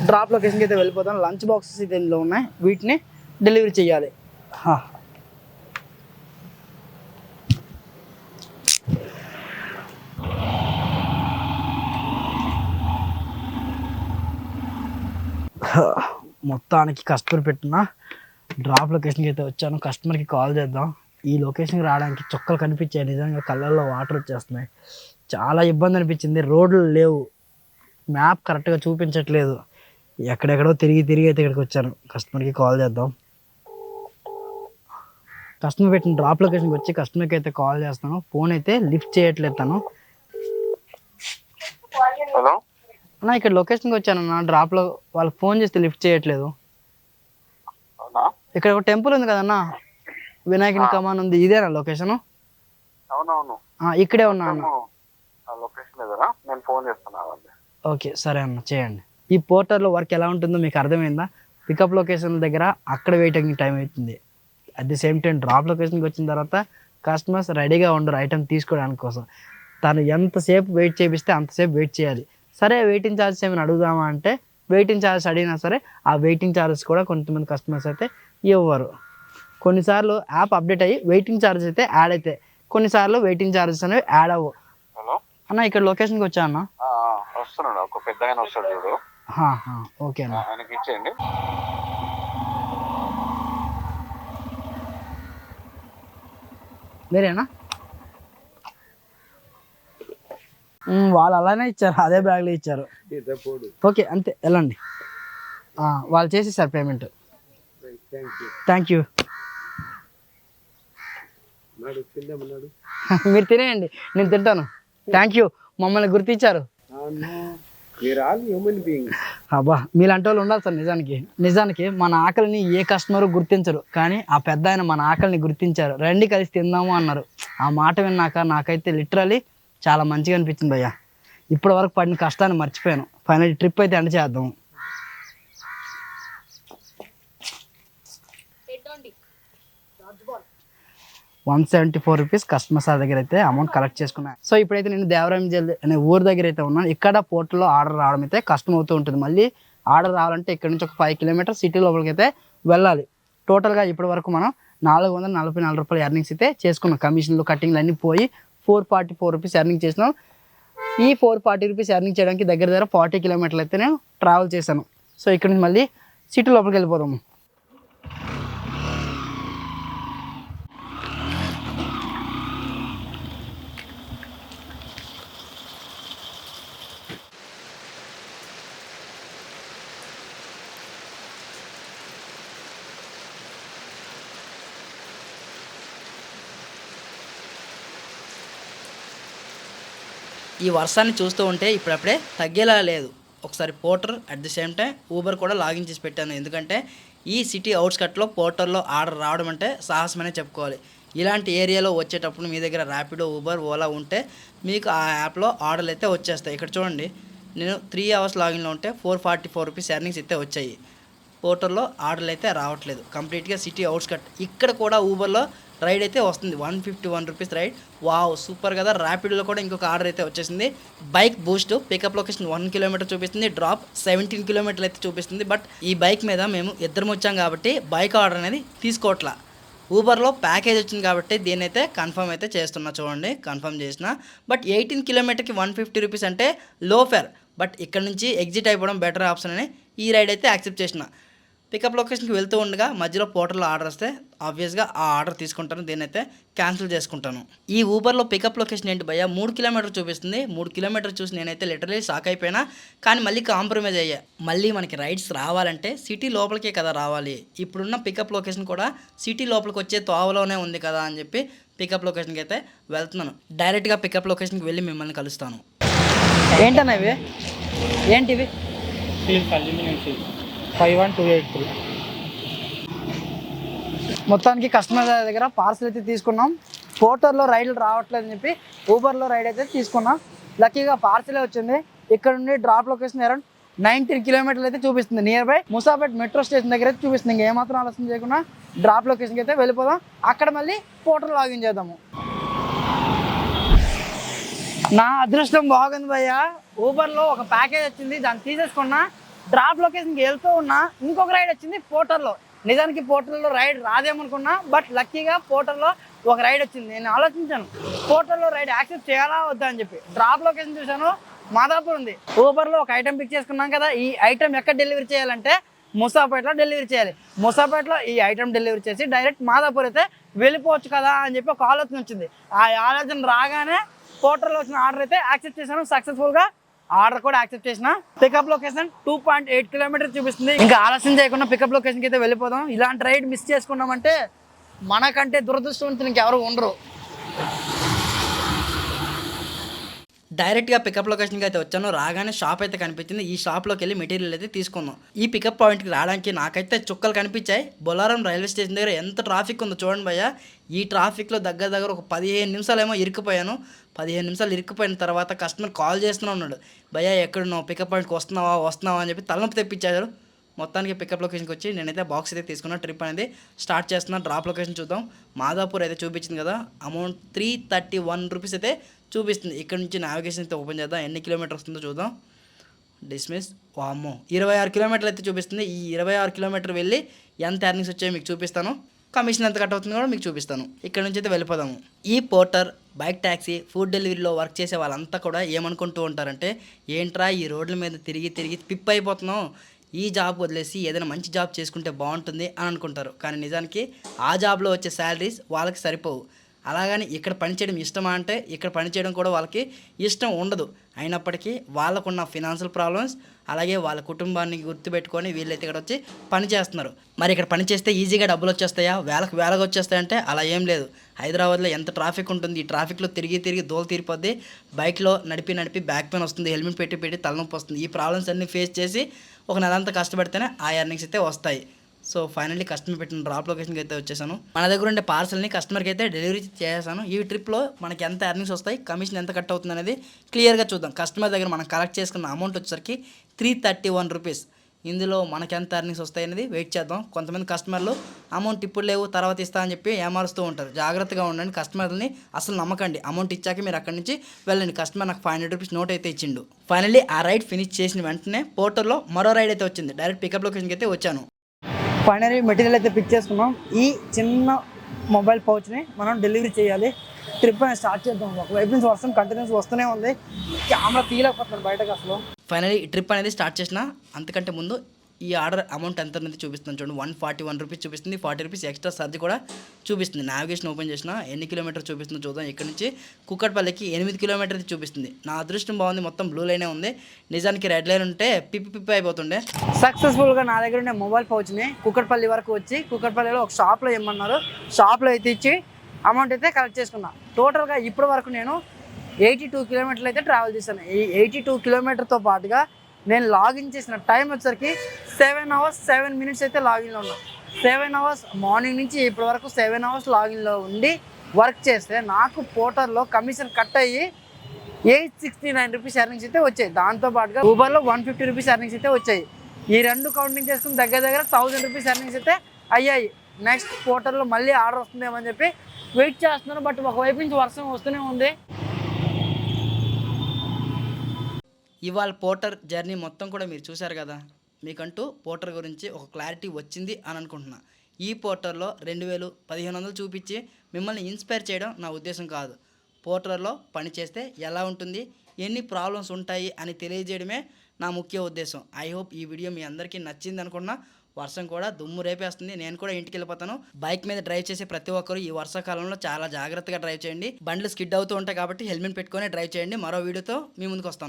డ్రాప్ లొకేషన్కి అయితే వెళ్ళిపోతాం. లంచ్ బాక్సెస్ అయితే ఇందులో ఉన్నాయి. వీటిని డెలివరీ చేయాలి. మొత్తానికి కస్టమర్ పెట్టిన డ్రాప్ లొకేషన్కి అయితే వచ్చాను. కస్టమర్కి కాల్ చేద్దాం. ఈ లొకేషన్కి రావడానికి చుక్కలు కనిపించాయి. నిజంగా కళ్ళల్లో వాటర్ వచ్చేస్తున్నాయి. చాలా ఇబ్బంది అనిపించింది. రోడ్లు లేవు. మ్యాప్ కరెక్ట్గా చూపించట్లేదు. ఎక్కడెక్కడో తిరిగి తిరిగి అయితే ఇక్కడికి వచ్చాను. కస్టమర్కి కాల్ చేద్దాం. కస్టమర్ పెట్టిన డ్రాప్ లొకేషన్కి వచ్చి కస్టమర్కి అయితే కాల్ చేస్తాను. ఫోన్ అయితే లిఫ్ట్ చేయట్లేదు తను. హలో? అన్న ఇక్కడ లొకేషన్కి వచ్చానన్న డ్రాప్లో వాళ్ళకి ఫోన్ చేస్తే లిఫ్ట్ చేయట్లేదు. ఇక్కడ ఒక టెంపుల్ ఉంది కదన్న? వినాయకుని కమాన్ ఉంది. ఇదేనా లొకేషన్? అవునవును. ఇక్కడే ఉన్నా అన్న. ఆ లొకేషన్ నేను ఫోన్ చేస్తున్నాను ఓకే సరే అన్న చేయండి. ఈ పోర్టర్లో వర్క్ ఎలా ఉంటుందో మీకు అర్థమైందా? పికప్ లొకేషన్ దగ్గర అక్కడ వెయిటింగ్ టైం అవుతుంది. At the same time drop లొకేషన్కి వచ్చిన తర్వాత కస్టమర్స్ రెడీగా ఉండరు ఐటమ్ తీసుకోవడానికి కోసం. తను ఎంతసేపు వెయిట్ చేపిస్తే అంతసేపు వెయిట్ చేయాలి. సరే వెయిటింగ్ ఛార్జెస్ ఏమైనా అడుగుదామా అంటే వెయిటింగ్ ఛార్జెస్ అడిగినా సరే ఆ వెయిటింగ్ ఛార్జెస్ కూడా కొంతమంది కస్టమర్స్ అయితే ఇవ్వరు. కొన్నిసార్లు యాప్ అప్డేట్ అయ్యి వెయిటింగ్ ఛార్జెస్ అయితే యాడ్ అవుతాయి కొన్నిసార్లు వెయిటింగ్ ఛార్జెస్ అనేవి యాడ్ అవ్వవు అన్న ఇక్కడ లొకేషన్కి వచ్చా అన్న? వస్తున్నాడు. ఒక పెద్ద ఆయన వస్తాడు చూడు. ఓకే అన్న. ఆయనకి ఇచ్చేయండి మీరేనా వాళ్ళు అలానే ఇచ్చారు అదే బ్యాగ్లో ఇచ్చారు. ఓకే అంతే వెళ్ళండి. వాళ్ళు చేసేసారు పేమెంట్ థ్యాంక్ యూ మీరు తినేయండి నేను తింటాను. థ్యాంక్ యూ మమ్మల్ని గుర్తించారు. అబ్బా మీలాంటి వాళ్ళు ఉండాలి సార్ నిజానికి. నిజానికి మన ఆకలిని ఏ కస్టమర్ గుర్తించరు. కానీ ఆ పెద్ద ఆయన మన ఆకలిని గుర్తించారు. రండి కలిసి తిందాము అన్నారు. ఆ మాట విన్నాక నాకైతే లిటరలీ చాలా మంచిగా అనిపించింది భయ్యా. ఇప్పటి వరకు పడిన కష్టాన్ని మర్చిపోయాను. ఫైనల్ ట్రిప్ అయితే ఎండ చేద్దాం. One seventy four rupees customer sir దగ్గర అయితే అమౌంట్ కలెక్ట్ చేసుకున్నాను సో ఇప్పుడైతే నేను దేవరాయం జల్ అనే ఊరు దగ్గర అయితే ఉన్నాను ఇక్కడ పోర్టల్లో ఆర్డర్ రావడం అయితే కష్టం అవుతూ ఉంటుంది. మళ్ళీ ఆర్డర్ రావాలంటే ఇక్కడ నుంచి ఒక ఫైవ్ కిలోమీటర్ సిటీ లోపలికి అయితే వెళ్ళాలి. టోటల్గా ఇప్పటి వరకు మనం నాలుగు వందల నలభై నాలుగు రూపాయలు ఎర్నింగ్స్ అయితే చేసుకున్నాం. కమిషన్లు కటింగ్లు అన్నీ పోయి four forty four rupees earning చేసినాం. ఈ ఫోర్ ఫార్టీ రూపీస్ ఎర్నింగ్ చేయడానికి దగ్గర దగ్గర ఫార్టీ కిలోమీటర్లు అయితే నేను ట్రావెల్ చేశాను. సో ఇక్కడ నుంచి మళ్ళీ సిటీ లోపలికి వెళ్ళిపోదాము. ఈ వర్షాన్ని చూస్తూ ఉంటే ఇప్పుడప్పుడే తగ్గేలా లేదు. ఒకసారి Porter at the same time Uber కూడా లాగిన్ చేసి పెట్టాను. ఎందుకంటే ఈ సిటీ అవుట్స్కట్లో పోర్టర్లో ఆర్డర్ రావడం అంటే సాహసమనే చెప్పుకోవాలి. ఇలాంటి ఏరియాలో వచ్చేటప్పుడు మీ దగ్గర ర్యాపిడో ఊబర్ ఓలా ఉంటే మీకు ఆ యాప్లో ఆర్డర్లు అయితే వచ్చేస్తాయి. ఇక్కడ చూడండి నేను త్రీ అవర్స్ లాగిన్లో ఉంటే four forty four rupees earnings అయితే వచ్చాయి. పోర్టర్లో ఆర్డర్లు అయితే రావట్లేదు. కంప్లీట్గా సిటీ అవుట్స్కట్ ఇక్కడ కూడా ఊబర్లో రైడ్ అయితే వస్తుంది. One fifty one rupees ride wow super కదా. ర్యాపిడ్లో కూడా ఇంకొక ఆర్డర్ అయితే వచ్చేసింది. Bike boost pickup location one kilometer చూపిస్తుంది. డ్రాప్ సెవెంటీన్ కిలోమీటర్లు అయితే చూపిస్తుంది. బట్ ఈ బైక్ మీద మేము ఇద్దరం వచ్చాం కాబట్టి బైక్ ఆర్డర్ అనేది తీసుకోవట్లా. ఊబర్లో ప్యాకేజ్ వచ్చింది కాబట్టి దీని అయితే కన్ఫర్మ్ అయితే చేస్తున్నా. చూడండి కన్ఫర్మ్ చేసిన. బట్ ఎయిటీన్ కిలోమీటర్కి వన్ ఫిఫ్టీ రూపీస్ అంటే లో ఫేర్ బట్ ఇక్కడ నుంచి ఎగ్జిట్ అయిపోవడం బెటర్ ఆప్షన్ అని ఈ రైడ్ అయితే యాక్సెప్ట్ చేసిన. పికప్ లొకేషన్కి వెళ్తూ ఉండగా మధ్యలో పోర్టల్లో ఆర్డర్ వస్తే ఆబ్వియస్గా ఆ ఆర్డర్ తీసుకుంటాను దీని అయితే క్యాన్సిల్ చేసుకుంటాను. ఈ ఊబర్లో పికప్ లొకేషన్ ఏంటి భయ్యా? మూడు కిలోమీటర్ చూపిస్తుంది. మూడు కిలోమీటర్ చూసి నేనైతే లిటరలీ షాక్ అయిపోయినా కానీ మళ్ళీ కాంప్రమైజ్ అయ్యా. మళ్ళీ మనకి రైడ్స్ రావాలంటే సిటీ లోపలికే కదా రావాలి. ఇప్పుడున్న పికప్ లొకేషన్ కూడా సిటీ లోపలికి వచ్చే తోవలోనే ఉంది కదా అని చెప్పి పికప్ లొకేషన్కి అయితే వెళ్తున్నాను. డైరెక్ట్గా పికప్ లొకేషన్కి వెళ్ళి మిమ్మల్ని కలుస్తాను. ఏంటన్నా ఇవి? ఏంటివి? Five one two eight three. మొత్తానికి కస్టమర్ దగ్గర పార్సల్ అయితే తీసుకున్నాం. పోర్టర్లో రైడ్లు రావట్లేదు అని చెప్పి ఊబర్లో రైడ్ అయితే తీసుకున్నాం. లక్కీగా పార్సలే వచ్చింది. ఇక్కడ నుండి డ్రాప్ లొకేషన్ అరౌండ్ నైన్టీన్ కిలోమీటర్లు అయితే చూపిస్తుంది. Near by Musapet metro station దగ్గర అయితే చూపిస్తుంది. ఇంకా ఏమాత్రం ఆలోచన చేయకుండా డ్రాప్ లొకేషన్కి అయితే వెళ్ళిపోదాం. అక్కడ మళ్ళీ పోర్టర్ లాగిన్ చేద్దాము. నా అదృష్టం బాగుంది భయ్య. ఊబర్లో ఒక ప్యాకేజ్ వచ్చింది. దాన్ని తీసేసుకున్నా. డ్రాప్ లొకేషన్కి వెళ్తూ ఉన్నా ఇంకొక రైడ్ వచ్చింది పోర్టర్లో నిజానికి పోర్టర్లో రైడ్ రాదేమనుకున్నా బట్ లక్కీగా పోర్టర్లో ఒక రైడ్ వచ్చింది. నేను ఆలోచించాను పోర్టర్లో రైడ్ యాక్సెప్ట్ చేయాలా వద్దా అని చెప్పి. డ్రాప్ లొకేషన్ చూశాను మాదాపూర్ ఉంది. ఊబర్లో ఒక ఐటెం పిక్ చేసుకున్నాం కదా ఈ ఐటెం ఎక్కడ డెలివరీ చేయాలంటే ముసాపేటలో డెలివరీ చేయాలి. ముసాపేటలో ఈ ఐటెం డెలివరీ చేసి డైరెక్ట్ మాదాపూర్ అయితే వెళ్ళిపోవచ్చు కదా అని చెప్పి ఒక ఆలోచన వచ్చింది. ఆ ఆలోచన రాగానే పోర్టర్లో వచ్చిన ఆర్డర్ అయితే యాక్సెప్ట్ చేశాను సక్సెస్ఫుల్గా ఆర్డర్ కూడా యాక్సెప్ట్ చేసిన. Pickup location two point eight kilometer చూపిస్తుంది. ఇంకా ఆలస్యం చేయకుండా పికప్ లొకేషన్కి అయితే వెళ్ళిపోదాం. ఇలాంటి రైడ్ మిస్ చేసుకున్నామంటే మనకంటే దురదృష్టవంతులు ఇంకెవరు ఉండరు. డైరెక్ట్గా పికప్ లొకేషన్కి అయితే వచ్చాను రాగానే షాప్ అయితే కనిపించింది. ఈ షాప్లోకి వెళ్ళి మెటీరియల్ అయితే తీసుకుందాం. ఈ పికప్ పాయింట్కి రావడానికి నాకైతే చుక్కలు కనిపించాయి. బొలారం రైల్వే స్టేషన్ దగ్గర ఎంత ట్రాఫిక్ ఉందో చూడండి భయ్య. ఈ ట్రాఫిక్లో దగ్గర దగ్గర ఒక పదిహేను నిమిషాలేమో ఇరుక్కుపోయాను. పదిహేను నిమిషాలు ఇరుక్కుపోయిన తర్వాత కస్టమర్ కాల్ చేస్తూనే ఉన్నాడు. భయ్య ఎక్కడున్నావు? పికప్ పాయింట్కి వస్తున్నావా? వస్తున్నావా? అని చెప్పి తలనొప్పి తెప్పించారు. మొత్తానికి పికప్ లొకేషన్కి వచ్చి నేనైతే బాక్స్ అయితే తీసుకున్నా ట్రిప్ అనేది స్టార్ట్ చేస్తున్నా. డ్రాప్ లొకేషన్ చూద్దాం. మాదాపూర్ అయితే చూపించింది కదా. Amount three thirty one rupees అయితే చూపిస్తుంది. ఇక్కడ నుంచి నావిగేషన్ అయితే ఓపెన్ చేద్దాం. ఎన్ని కిలోమీటర్ వస్తుందో చూద్దాం. డిస్మిస్ వామ్మో. ఇరవై ఆరు కిలోమీటర్లు అయితే చూపిస్తుంది. ఈ ఇరవై ఆరు కిలోమీటర్ వెళ్ళి ఎంత ఎర్నింగ్స్ వచ్చాయో మీకు చూపిస్తాను. కమిషన్ ఎంత కట్ అవుతుందో కూడా మీకు చూపిస్తాను. ఇక్కడ నుంచి అయితే వెళ్ళిపోదాము. ఈ పోర్టర్ బైక్ ట్యాక్సీ ఫుడ్ డెలివరీలో వర్క్ చేసే వాళ్ళంతా కూడా ఏమనుకుంటూ ఉంటారంటే ఏంట్రా ఈ రోడ్ల మీద తిరిగి తిరిగి పిప్ అయిపోతున్నాం ఈ జాబ్ వదిలేసి ఏదైనా మంచి జాబ్ చేసుకుంటే బాగుంటుంది అని అనుకుంటారు. కానీ నిజానికి ఆ జాబ్లో వచ్చే శాలరీస్ వాళ్ళకి సరిపోవు. అలాగని ఇక్కడ పనిచేయడం ఇష్టమా అంటే ఇక్కడ పనిచేయడం కూడా వాళ్ళకి ఇష్టం ఉండదు. అయినప్పటికీ వాళ్ళకున్న ఫినాన్షియల్ ప్రాబ్లమ్స్ అలాగే వాళ్ళ కుటుంబాన్ని గుర్తుపెట్టుకొని వీళ్ళైతే ఇక్కడ వచ్చి పని చేస్తున్నారు. మరి ఇక్కడ పని చేస్తే ఈజీగా డబ్బులు వచ్చేస్తాయా? వేలకు వేలకు వచ్చేస్తాయంటే అలా ఏం లేదు. హైదరాబాద్లో ఎంత ట్రాఫిక్ ఉంటుంది? ఈ ట్రాఫిక్లో తిరిగి తిరిగి దోలు తీరిపోద్ది. బైక్లో నడిపి నడిపి బ్యాక్ పెయిన్ వస్తుంది హెల్మెట్ పెట్టి పెట్టి తలనొప్పి వస్తుంది. ఈ ప్రాబ్లమ్స్ అన్నీ ఫేస్ చేసి ఒక నెలంతా కష్టపడితేనే ఆ ఎర్నింగ్స్ అయితే వస్తాయి. సో ఫైనల్లీ కస్టమర్ పెట్టిన డ్రాప్ లొకేషన్కి అయితే వచ్చేసాను. మన దగ్గర ఉండే పార్సల్ని కస్టమర్కి అయితే డెలివరీ చేసేసాను. ఈ ట్రిప్లో మనకి ఎంత ఎర్నింగ్స్ వస్తాయి కమిషన్ ఎంత కట్ అవుతుంది అనేది క్లియర్గా చూద్దాం. కస్టమర్ దగ్గర మనం కలెక్ట్ చేసుకున్న అమౌంట్ వచ్చేసరికి త్రీ థర్టీ వన్ రూపీస్. ఇందులో మనకి ఎంత ఎర్నింగ్స్ వస్తాయి అనేది వెయిట్ చేద్దాం. కొంతమంది కస్టమర్లు అమౌంట్ ఇప్పుడు లేవు తర్వాత ఇస్తా అని చెప్పి ఏమారుస్తూ ఉంటారు. జాగ్రత్తగా ఉండండి. కస్టమర్ని అసలు నమ్మకండి. అమౌంట్ ఇచ్చాక మీరు అక్కడి నుంచి వెళ్ళండి. కస్టమర్ నాకు ఫైవ్ హండ్రెడ్ రూపీస్ నోట్ అయితే ఇచ్చిండు. ఫైనల్లీ ఆ రైడ్ ఫినిష్ చేసిన వెంటనే పోర్టల్లో మరో రైడ్ అయితే వచ్చింది. డైరెక్ట్ పికప్ లొకేషన్కి అయితే వచ్చాను. ఫైనలీ మెటీరియల్ అయితే పిక్ చేసుకున్నాం. ఈ చిన్న మొబైల్ పౌచ్ని మనం డెలివరీ చేయాలి. ట్రిప్ అనేది స్టార్ట్ చేద్దాం. ఒకవైపు నుంచి వర్షం కంటిన్యూస్ వస్తూనే ఉంది. కెమెరా తీయలేకపోతున్నాను బయటకు అసలు. ఫైనలీ ట్రిప్ అనేది స్టార్ట్ చేసిన అంతకంటే ముందు ఈ ఆర్డర్ అమౌంట్ ఎంత అనేది చూపిస్తుంది చూడండి. వన్ ఫార్టీ వన్ రూపీస్ చూపిస్తుంది. ఫార్టీ రూపీస్ ఎక్స్ట్రా ఛార్జ్ కూడా చూపిస్తుంది. నావిగేషన్ ఓపెన్ చేసిన ఎన్ని కిలోమీటర్ చూపిస్తుందో చూద్దాం. ఇక్కడ నుంచి కుక్కట్పల్లికి ఎనిమిది కిలోమీటర్ చూపిస్తుంది. నా అదృష్టం బాగుంది. మొత్తం బ్లూ లైనే ఉంది. నిజానికి రెడ్ లైన్ ఉంటే పిప్పి పిప్పి అయిపోతుండే. సక్సెస్ఫుల్గా నా దగ్గర ఉండే మొబైల్ పౌచ్ని కుక్కట్పల్లి వరకు వచ్చి కుక్కట్పల్లిలో ఒక షాప్లో ఇమ్మన్నారు. షాప్లో అయితే ఇచ్చి అమౌంట్ అయితే కలెక్ట్ చేసుకున్నా. టోటల్గా ఇప్పటి వరకు నేను ఎయిటీ టూ కిలోమీటర్లు అయితే ట్రావెల్ చేశాను. ఈ ఎయిటీ టూ కిలోమీటర్తో పాటుగా నేను లాగిన్ చేసిన టైం వచ్చేసరికి సెవెన్ అవర్స్ సెవెన్ మినిట్స్ అయితే లాగిన్లో ఉన్నా. సెవెన్ అవర్స్ మార్నింగ్ నుంచి ఇప్పటి వరకు సెవెన్ అవర్స్ లాగిన్లో ఉండి వర్క్ చేస్తే నాకు పోర్టర్లో కమిషన్ కట్ అయ్యి eight sixty nine rupees earnings అయితే వచ్చాయి. దాంతో పాటుగా ఊబర్లో వన్ ఫిఫ్టీ రూపీస్ ఎర్నింగ్స్ అయితే వచ్చాయి. ఈ రెండు కౌంటింగ్ చేసుకుని దగ్గర దగ్గర థౌసండ్ రూపీస్ ఎర్నింగ్స్ అయితే అయ్యాయి. నెక్స్ట్ పోర్టర్లో మళ్ళీ ఆర్డర్ వస్తుందేమో అని చెప్పి వెయిట్ చేస్తున్నాను. బట్ ఒకవైపు నుంచి వర్షం వస్తూనే ఉంది. ఇవాళ పోర్టర్ జర్నీ మొత్తం కూడా మీరు చూశారు కదా. మీకంటూ పోర్టర్ గురించి ఒక క్లారిటీ వచ్చింది అని అనుకుంటున్నా. ఈ పోర్టర్లో రెండు వేలు పదిహేను వందలు చూపించి మిమ్మల్ని ఇన్స్పైర్ చేయడం నా ఉద్దేశం కాదు. పోర్టర్లో పని చేస్తే ఎలా ఉంటుంది? ఎన్ని ప్రాబ్లమ్స్ ఉంటాయి? అని తెలియజేయడమే నా ముఖ్య ఉద్దేశం. ఐ హోప్ ఈ వీడియో మీ అందరికీ నచ్చింది అనుకున్నా వర్షం కూడా దుమ్ము రేపేస్తుంది. నేను కూడా ఇంటికి వెళ్ళిపోతాను. బైక్ మీద డ్రైవ్ చేసే ప్రతి ఒక్కరు ఈ వర్షాకాలంలో చాలా జాగ్రత్తగా డ్రైవ్ చేయండి. బండ్లు స్కిడ్ అవుతూ ఉంటాయి కాబట్టి హెల్మెట్ పెట్టుకొని డ్రైవ్ చేయండి. మరో వీడియోతో మీ ముందుకు వస్తాను.